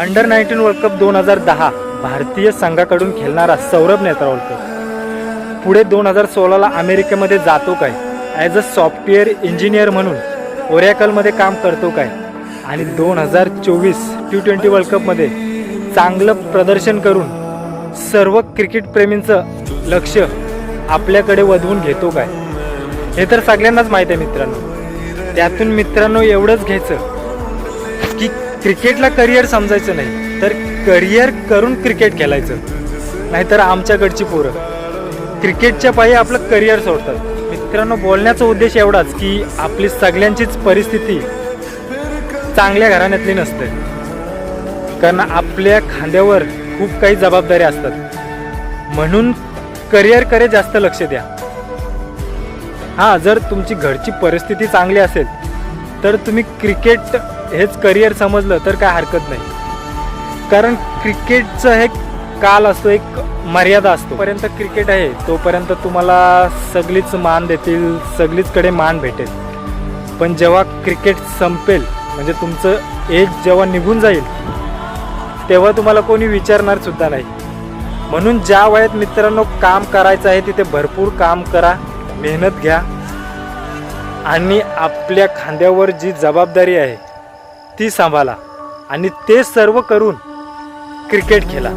Under nineteen world cup दोन हजार दहा भारतीय संघाकडून खेळणारा सौरभ नेत्रावलकर. पुढे दोन हजार सोळाला अमेरिकेमध्ये जातो काय? ॲज अ सॉफ्टवेअर इंजिनियर म्हणून ओरॅकलमध्ये काम करतो काय? आणि दोन हजार चोवीस टी ट्वेंटी वर्ल्ड कपमध्ये चांगलं प्रदर्शन करून सर्व क्रिकेटप्रेमींचं लक्ष आपल्याकडे वधवून घेतो काय? हे तर सगळ्यांनाच माहीत आहे मित्रांनो. त्यातून मित्रांनो एवढंच घ्यायचं की क्रिकेटला करिअर समजायचं नाही तर करिअर करून क्रिकेट खेळायचं. नाहीतर आमच्याकडची पोरं. क्रिकेटच्या पायी आपलं करिअर सोडतात. मित्रांनो बोलण्याचा उद्देश एवढाच की आपली सगळ्यांचीच परिस्थिती चांगल्या घराण्यातली नसते. कारण आपल्या खांद्यावर खूप काही जबाबदाऱ्या असतात. म्हणून करिअरकडे जास्त लक्ष द्या. हां जर तुमची घरची परिस्थिती चांगली असेल तर तुम्ही क्रिकेट हेच करिअर समजलं तर काय हरकत नाही. कारण क्रिकेटचं हे काल असतो एक मर्यादा असतो. पर्यंत क्रिकेट आहे तोपर्यंत तुम्हाला सगळीच मान देतील सगळीचकडे मान भेटेल. पण जेव्हा क्रिकेट संपेल म्हणजे तुमचं एज जेव्हा निघून जाईल तेव्हा तुम्हाला कोणी विचारणार सुद्धा नाही. म्हणून ज्या वयात मित्रांनो काम करायचं आहे तिथे भरपूर काम करा मेहनत घ्या. आणि आपल्या खांद्यावर जी जबाबदारी आहे ती सांभाळा आणि ते सर्व करून क्रिकेट खेळा.